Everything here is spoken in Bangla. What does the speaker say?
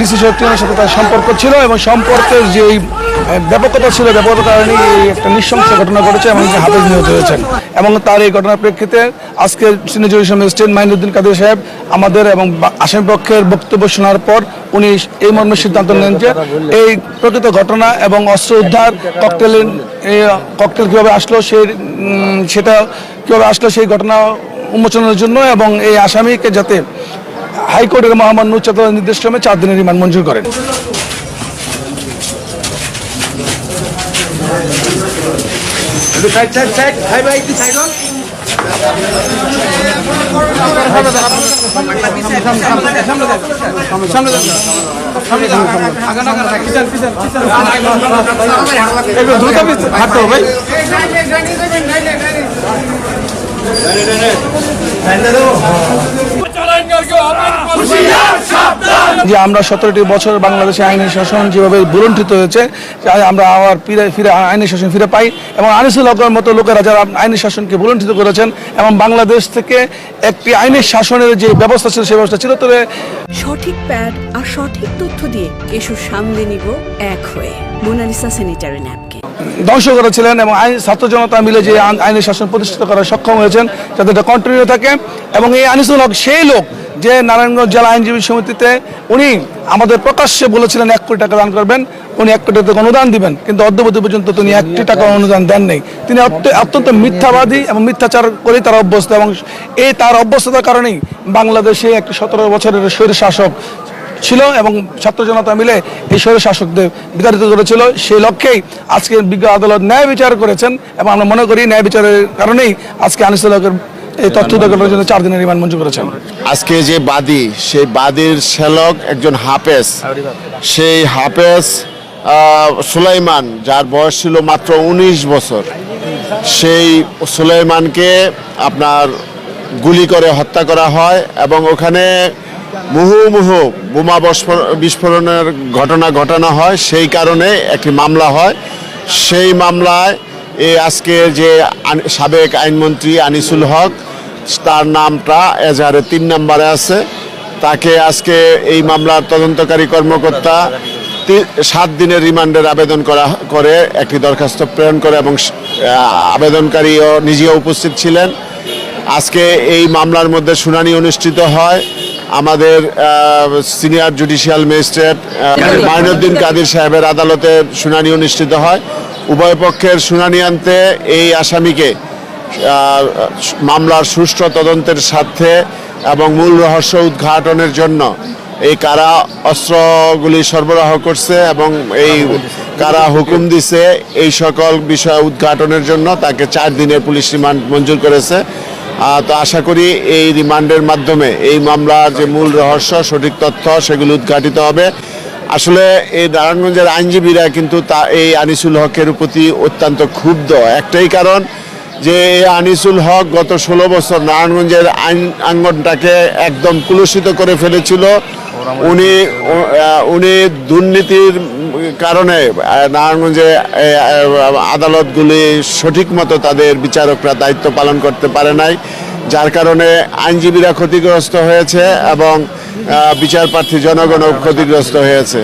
ডিসি শক্তির সাথে তার সম্পর্ক ছিল এবং সম্পর্কের যে ব্যাপকতা ছিল ব্যাপকতার কারণে একটা নৃশংস ঘটনা ঘটেছে এবং হাফেজ নিহত হয়েছেন। এবং তার এই ঘটনার প্রেক্ষিতে আজকে senior judicial magistrate Mainuddin Kader Saheb, আমাদের এবং আসামি পক্ষের বক্তব্য শোনার পর উনি এই মর্মে সিদ্ধান্ত নেন যে এই প্রকৃত ঘটনা এবং অস্ত্র উদ্ধার ককটেলের ককটেল কীভাবে আসলো, সেই সেটা কীভাবে আসলো, সেই ঘটনা উন্মোচনের জন্য এবং এই আসামিকে যাতে হাইকোর্টের মহামান্য উচ্চতর নির্দেশক্রমে চার দিনের রিমান্ড মঞ্জুর করেন ভাই যে আমরা সতেরোটি বছর বাংলাদেশে আইনি শাসন যেভাবে বুলণ্ঠিত হয়েছে আমরা আবার ফিরে ফিরে আইনি শাসন ফিরে পাই এবং আনিসুল হকের মতো লোকেরা যারা আইনি শাসনকে বুলণ্ঠিত করেছেন এবং বাংলাদেশ থেকে একটি আইনি শাসনের যে ব্যবস্থা ছিল সেই ব্যবস্থা চিরতরে সঠিক প্যাড আর সঠিক তথ্য দিয়ে এসব সামলে নিব এক হয়ে মোনালিসা স্যানিটারি ন্যাপকিন ধ্বংস করেছিলেন এবং আইন ছাত্র জনতা মিলে যে আইন- আইনি শাসন প্রতিষ্ঠিত করার সক্ষম হয়েছেন যাতে এটা কন্টিনিউ থাকে এবং এই আনিসুল হক সেই লোক যে নারায়ণগঞ্জ জেলা আইনজীবী সমিতিতে উনি আমাদের প্রকাশ্যে বলেছিলেন এক কোটি টাকা দান করবেন, উনি এক কোটি টাকা অনুদান দিবেন। কিন্তু অদ্যবধি পর্যন্ত তিনি একটি টাকা অনুদান দেন নেই। তিনি অত্যন্ত মিথ্যাবাদী এবং মিথ্যাচার করেই তার অভ্যস্ত এবং এই তার অভ্যস্ততার কারণেই বাংলাদেশে একটি সতেরো বছরের স্বৈর শাসক ছিল এবং ছাত্র জনতা মিলে এই স্বৈর শাসকদের বিতাড়িত করেছিল। সেই লক্ষ্যেই আজকে বিজ্ঞ আদালত ন্যায় বিচার করেছেন এবং আমরা মনে করি ন্যায় বিচারের কারণেই আজকে আনিসুল হকের এই তথ্য জন্য চার দিনের রিমান্ড মঞ্জুর করেছেন। আজকে যে বাদী, সেই বাদীর শ্যালক একজন হাফেজ। সেই হাফেজ সুলাইমান, যার বয়স ছিল মাত্র ১৯ বছর। সেই সুলাইমানকে আপনার গুলি করে হত্যা করা হয় এবং ওখানে মুহুমুহু বোমা বিস্ফোরণের ঘটনা ঘটানো হয়। সেই কারণে একটি মামলা হয়। সেই মামলায় আজকে যে সাবেক আইনমন্ত্রী আনিসুল হক তার নামটা এজাহারে তিন নম্বরে আছে। তাকে আজকে এই মামলার তদন্তকারী কর্মকর্তা সাত দিনের রিমান্ডের আবেদন করা করে একটি দরখাস্ত প্রেরণ করে এবং আবেদনকারীও নিজেও উপস্থিত ছিলেন। আজকে এই মামলার মধ্যে শুনানি অনুষ্ঠিত হয় আমাদের senior judicial magistrate Mainuddin Kadir সাহেবের আদালতে শুনানি অনুষ্ঠিত হয়। উভয় পক্ষের শুনানি আনতে এই আসামিকে মামলার সুষ্ঠু তদন্তের স্বার্থে এবং মূল রহস্য উদ্ঘাটনের জন্য এই কারা অস্ত্রগুলি সরবরাহ করছে এবং এই কারা হুকুম দিছে, এই সকল বিষয় উদ্ঘাটনের জন্য তাকে চার দিনের পুলিশ রিমান্ড মঞ্জুর করেছে। তো আশা করি এই রিমান্ডের মাধ্যমে এই মামলার যে মূল রহস্য, সঠিক তথ্য, সেগুলো উদ্ঘাটিত হবে। আসলে এই নারায়ণগঞ্জের আইনজীবীরা কিন্তু তা এই আনিসুল হকের প্রতি অত্যন্ত ক্ষুব্ধ। একটাই কারণ যে আনিসুল হক গত ষোলো বছর নারায়ণগঞ্জের আইন আঙ্গনটাকে একদম কুলুষিত করে ফেলেছিল। উনি উনি দুর্নীতির কারণে নারায়ণগঞ্জে আদালতগুলি সঠিক মতো তাদের বিচারকরা দায়িত্ব পালন করতে পারে নাই। যার কারণে আইনজীবীরা ক্ষতিগ্রস্ত হয়েছে এবং বিচার প্রার্থী জনগণও ক্ষতিগ্রস্ত হয়েছে।